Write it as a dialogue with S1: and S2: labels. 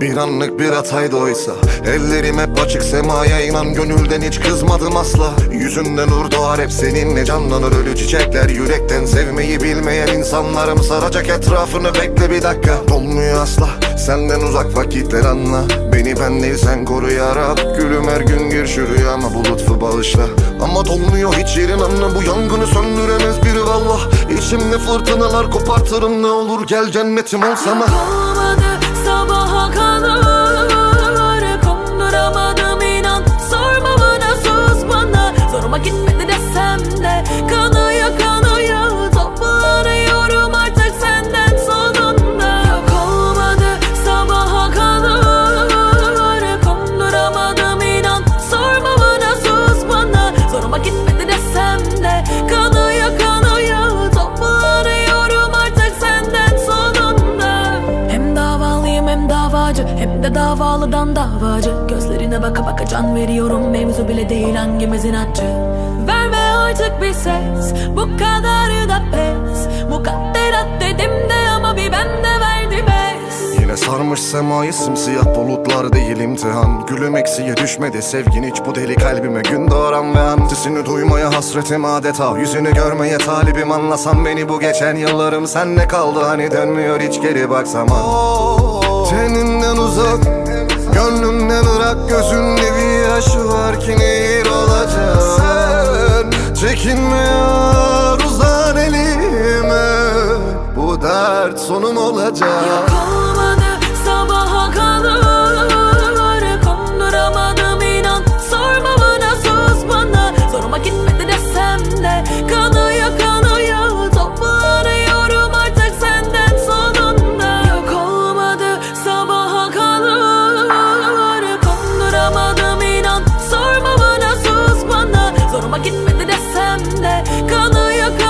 S1: Bir anlık bir hataydı oysa. Ellerim hep açık semaya inan Gönülden hiç kızmadım asla. Yüzünden nur doğar hep seninle canlanır Ölü çiçekler. Yürekten sevmeyi bilmeyen insanlarım Saracak etrafını. Bekle bir dakika. Dolmuyor asla senden uzak vakitler anla. Beni ben değil sen koru yarab Gülüm her gün gir şu rüyama bu lütfu bağışla. Ama dolmuyor hiç yerin anla. Bu yangını söndüremez biri vallah İçimde fırtınalar kopartırım. Ne olur Gel cennetim olsam ha
S2: Olmadı sabaha kadar inan. Sorma bana sus bana. Zoruma gitmedi desem de davacı Hem de davalıdan davacı. Gözlerine baka baka can veriyorum Mevzu bile değil hangimizin acı Verme artık bir ses Bu kadar da pes. Mukadderat dedim de ama bir bende verdi bes
S1: Yine sarmış semayı simsiyah bulutlar değil imtihan. Gülüm eksiye düşmedi sevgin hiç bu deli kalbime Gün doğuran ve an. Sesini duymaya hasretim adeta Yüzünü görmeye talibim. Anlasan beni bu geçen yıllarım Senle kaldı? Hani dönmüyor hiç geri baksam ha Teninden uzak bir yaş var ki nehir olacak. Sen çekinme yar uzan elime. Bu dert sonum olacak.
S2: Yok desem de kanı yakar.